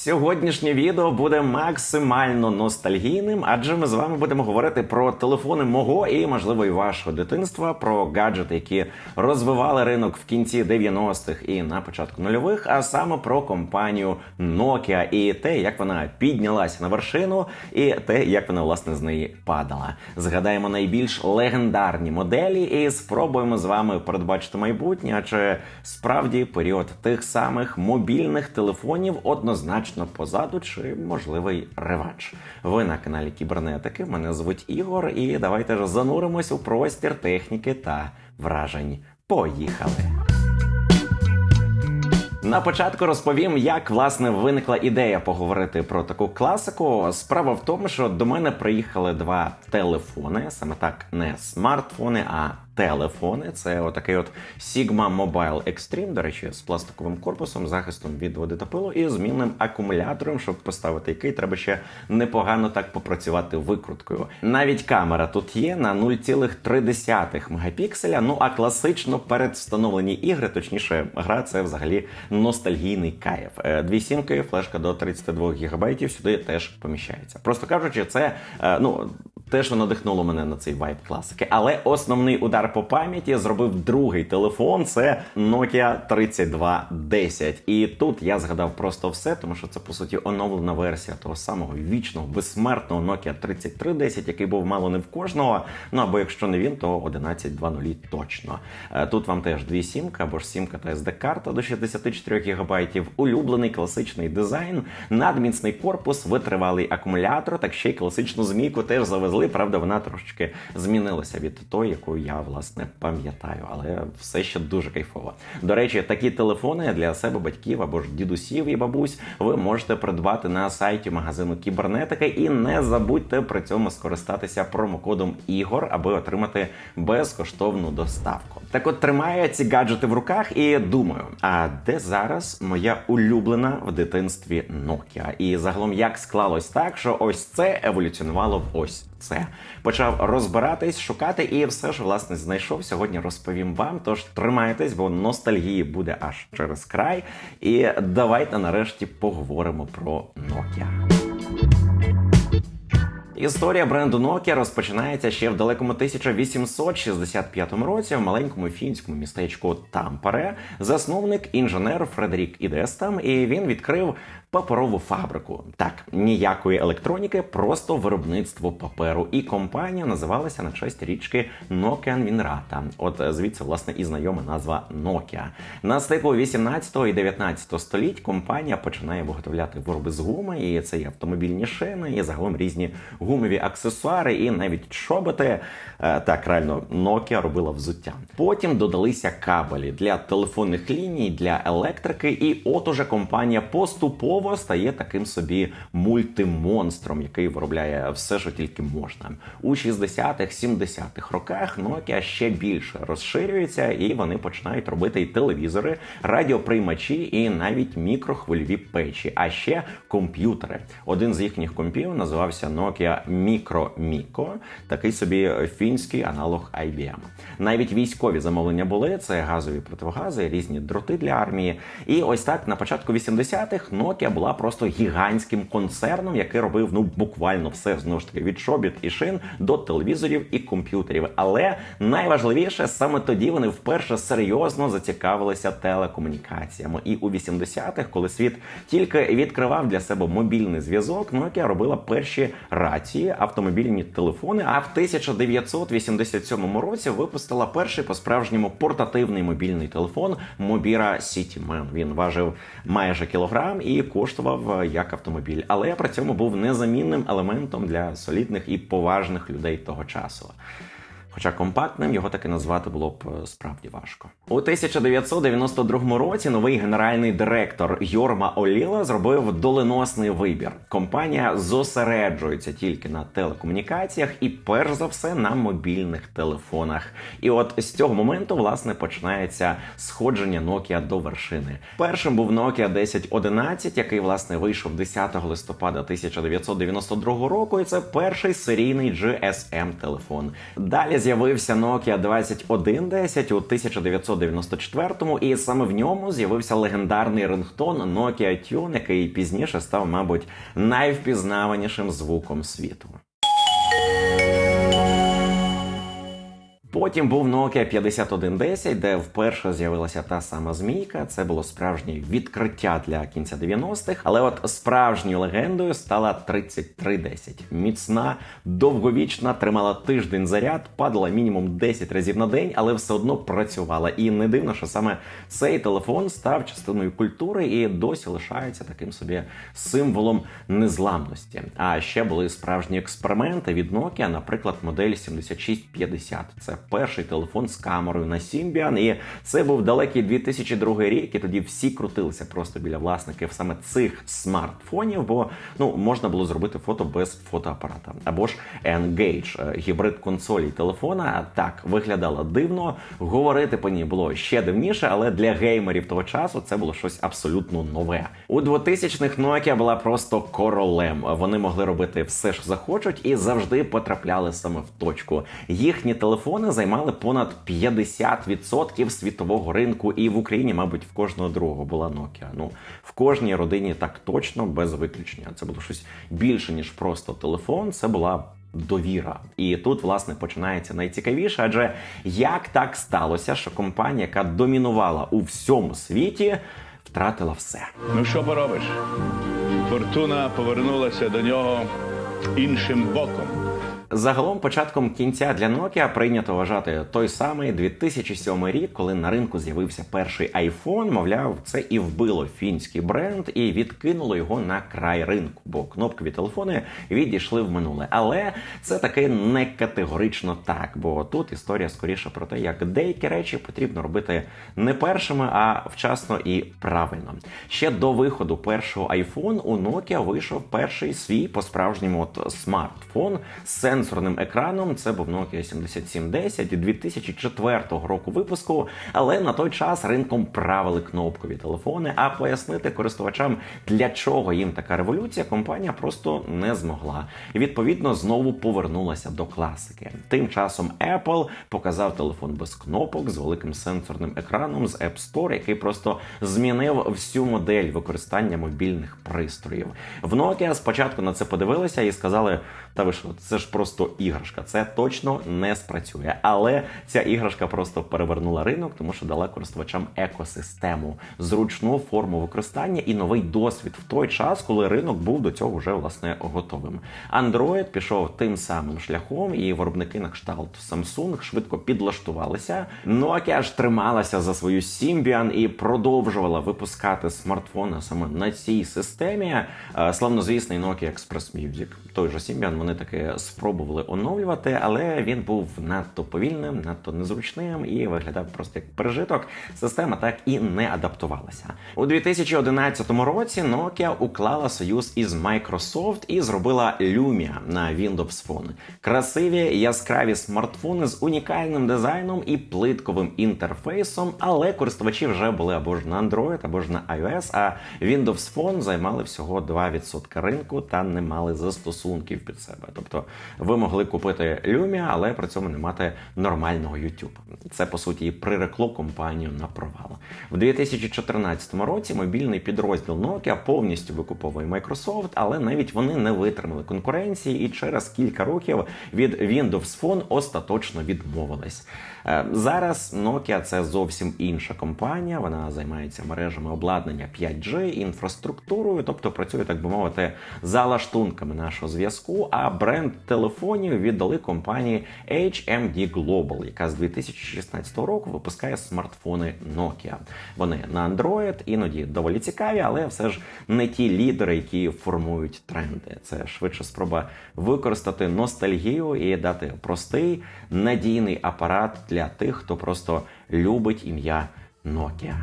Сьогоднішнє відео буде максимально ностальгійним, адже ми з вами будемо говорити про телефони мого і, можливо, і вашого дитинства, про гаджети, які розвивали ринок в кінці 90-х і на початку нульових, а саме про компанію Nokia і те, як вона піднялася на вершину, і те, як вона власне з неї падала. Згадаємо найбільш легендарні моделі і спробуємо з вами передбачити майбутнє, адже справді період тих самих мобільних телефонів однозначно позаду, чи можливий реванш. Ви на каналі Кібернетики. Мене звуть Ігор, і давайте ж зануримось у простір техніки та вражень. Поїхали! На початку розповім, як власне виникла ідея поговорити про таку класику. Справа в тому, що до мене приїхали два телефони, саме так не смартфони, а телефони. Це отакий от Sigma Mobile Extreme, до речі, з пластиковим корпусом, захистом від води та пилу і змінним акумулятором, щоб поставити який треба ще непогано так попрацювати викруткою. Навіть камера тут є на 0,3 мегапікселя. Ну а класично передвстановлені ігри, точніше, гра це взагалі ностальгійний кайф. Е, Дві сімки, флешка до 32 ГБ сюди теж поміщається. Просто кажучи, це е, ну. Те, що надихнуло мене на цей вайб класики. Але основний удар по пам'яті зробив другий телефон. Це Nokia 3210. І тут я згадав просто все, тому що це по суті оновлена версія того самого вічного безсмертного Nokia 3310, який був мало не в кожного. Ну або якщо не він, то 11.2.0 точно. Е, Тут вам теж дві сімки, або ж сімка та SD-карта до 64 ГБ, улюблений класичний дизайн, надміцний корпус, витривалий акумулятор, так ще й класичну змійку теж завезли. Правда, вона трошечки змінилася від тої, яку я власне пам'ятаю, але все ще дуже кайфово. До речі, такі телефони для себе батьків або ж дідусів і бабусь ви можете придбати на сайті магазину Кібернетика і не забудьте при цьому скористатися промокодом Ігор, аби отримати безкоштовну доставку. Так от тримаю ці гаджети в руках і думаю, а де зараз моя улюблена в дитинстві Nokia? І загалом як склалось так, що ось це еволюціонувало в ось це. Почав розбиратись, шукати, і все ж власне знайшов. Сьогодні розповім вам. Тож тримайтесь, бо ностальгії буде аж через край. І давайте нарешті поговоримо про Nokia. Історія бренду Nokia розпочинається ще в далекому 1865 році в маленькому фінському містечку Тампере. Засновник інженер Фредерік Ідестам, і він відкрив паперову фабрику. Так, ніякої електроніки, просто виробництво паперу. І компанія називалася на честь річки Нокенвінрата. От е, звідси власне і знайома назва Nokia. На стику 18 і 19 століть компанія починає виготовляти вироби з гуми, і це і автомобільні шини, і загалом різні гумові аксесуари, і навіть чоботи. Е, Так, реально, Nokia робила взуття. Потім додалися кабелі для телефонних ліній, для електрики, і от уже компанія поступово стає таким собі мультимонстром, який виробляє все, що тільки можна. У 60-х, 70-х роках Nokia ще більше розширюється, і вони починають робити і телевізори, радіоприймачі, і навіть мікрохвильові печі, а ще комп'ютери. Один з їхніх компів називався Nokia Micro Mico, такий собі фінський аналог IBM. Навіть військові замовлення були: це газові противогази, різні дроти для армії. І ось так на початку 80-х Nokia була просто гігантським концерном, який робив ну буквально все знову ж таки від шобіт і шин до телевізорів і комп'ютерів. Але найважливіше саме тоді вони вперше серйозно зацікавилися телекомунікаціями. І у 80-х, коли світ тільки відкривав для себе мобільний зв'язок, Nokia робила перші рації, автомобільні телефони. А в 1987 році випустила перший по-справжньому портативний мобільний телефон Mobira Cityman. Він важив майже кілограм і коштував е, як автомобіль, але при цьому був незамінним елементом для солідних і поважних людей того часу. Хоча компактним його таки назвати було б е, справді важко. У 1992 році новий генеральний директор Йорма Оліла зробив доленосний вибір. Компанія зосереджується тільки на телекомунікаціях і, перш за все, на мобільних телефонах. І от з цього моменту власне починається сходження Nokia до вершини. Першим був Nokia 1011, який власне вийшов 10 листопада 1992 року. І це перший серійний GSM телефон. Далі з'явився Nokia 2110 у 1994-му, і саме в ньому з'явився легендарний рингтон Nokia Tune, який пізніше став, мабуть, найвпізнаванішим звуком світу. Потім був Nokia 5110, де вперше з'явилася та сама змійка. Це було справжнє відкриття для кінця 90-х. Але от справжньою легендою стала 3310. Міцна, довговічна, тримала тиждень заряд, падала мінімум 10 разів на день, але все одно працювала. І не дивно, що саме цей телефон став частиною культури і досі лишається таким собі символом незламності. А ще були справжні експерименти від Nokia, наприклад, модель 7650. Це перший телефон з камерою на Symbian, і це був далекий 2002 рік, і тоді всі крутилися просто біля власників саме цих смартфонів, бо ну можна було зробити фото без фотоапарата. Або ж Engage, е, гібрид консолі телефона. Так виглядала дивно. Говорити по ній було ще дивніше, але для геймерів того часу це було щось абсолютно нове. У 2000-х Nokia була просто королем. Вони могли робити все, що захочуть, і завжди потрапляли саме в точку. Їхні телефони займали понад 50% світового ринку, і в Україні, мабуть, в кожного другого була Nokia. Ну в кожній родині так точно без виключення. Це було щось більше ніж просто телефон. Це була. Довіра, і тут власне починається найцікавіше, адже як так сталося, що компанія, яка домінувала у всьому світі, втратила все. Ну що поробиш? Фортуна повернулася до нього іншим боком. Загалом, початком кінця для Nokia прийнято вважати той самий 2007 рік, коли на ринку з'явився перший iPhone. Мовляв, це і вбило фінський бренд і відкинуло його на край ринку, бо кнопкові телефони відійшли в минуле. Але це таки не категорично так, бо тут історія скоріше про те, як деякі речі потрібно робити не першими, а вчасно і правильно. Ще до виходу першого iPhone у Nokia вийшов перший свій по справжньому смартфон з сенсорним екраном. Це був Nokia 7710 2004 року випуску. Але на той час ринком правили кнопкові телефони. А пояснити користувачам, для чого їм така революція, компанія просто не змогла. І відповідно знову повернулася до класики. Тим часом Apple показав телефон без кнопок з великим сенсорним екраном з App Store, який просто змінив всю модель використання мобільних пристроїв. В Nokia спочатку на це подивилися і сказали: та ви що, це ж просто іграшка, це точно не спрацює. Але ця іграшка просто перевернула ринок, тому що дала користувачам екосистему, зручну форму використання і новий досвід в той час, коли ринок був до цього вже власне готовим. Android пішов тим самим шляхом, і виробники на кшталт Samsung швидко підлаштувалися. Nokia ж трималася за свою Symbian і продовжувала випускати смартфони саме на цій системі. Е, Славнозвісний Nokia Express Music. Той же Symbian вони таки спробували оновлювати, але він був надто повільним, надто незручним і виглядав просто як пережиток. Система так і не адаптувалася. У 2011 році Nokia уклала союз із Microsoft і зробила Lumia на Windows Phone. Красиві яскраві смартфони з унікальним дизайном і плитковим інтерфейсом, але користувачі вже були або ж на Android, або ж на iOS, а Windows Phone займали всього 2% ринку та не мали застосунків під себе. Тобто ви могли купити Lumia, але при цьому не мати нормального YouTube. Це по суті і прирекло компанію на провал. В 2014 році мобільний підрозділ Nokia повністю викуповує Microsoft, але навіть вони не витримали конкуренції і через кілька років від Windows Phone остаточно відмовились. Е, Зараз Nokia це зовсім інша компанія. Вона займається мережами обладнання 5G, інфраструктурою, тобто працює, так би мовити, за лаштунками нашого зв'язку. А бренд телефонів віддали компанії HMD Global, яка з 2016 року випускає смартфони Nokia. Вони на Android, іноді доволі цікаві, але все ж не ті лідери, які формують тренди. Це швидше спроба використати ностальгію і дати простий надійний апарат для тих, хто просто любить ім'я Nokia.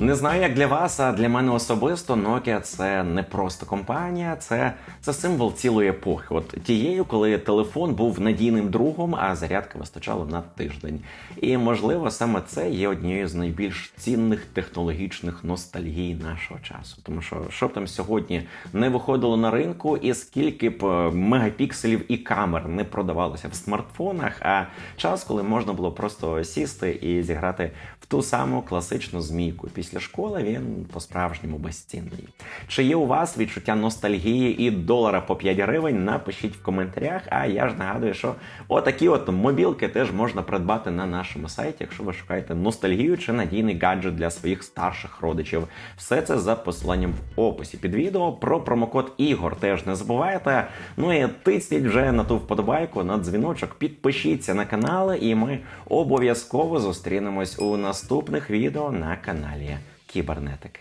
Не знаю, як для вас, а для мене особисто Nokia це не просто компанія, це, це символ цілої епохи. От тією, коли телефон був надійним другом, а зарядка вистачала на тиждень. І можливо, саме це є однією з найбільш цінних технологічних ностальгій нашого часу. Тому що що б там сьогодні не виходило на ринку, і скільки б е, мегапікселів і камер не продавалося в смартфонах, а час, коли можна було просто сісти і зіграти в ту саму класичну змійку. Після школи він по-справжньому безцінний. Чи є у вас відчуття ностальгії і долара по 5 гривень? Напишіть в коментарях. А я ж нагадую, що отакі от мобілки теж можна придбати на нашому сайті, якщо ви шукаєте ностальгію чи надійний гаджет для своїх старших родичів. Все це за посиланням в описі під відео. Про промокод ігор теж не забувайте. Ну і тисніть вже на ту вподобайку, на дзвіночок, підпишіться на канал, і ми обов'язково зустрінемось у наступних відео на каналі Кібернетики.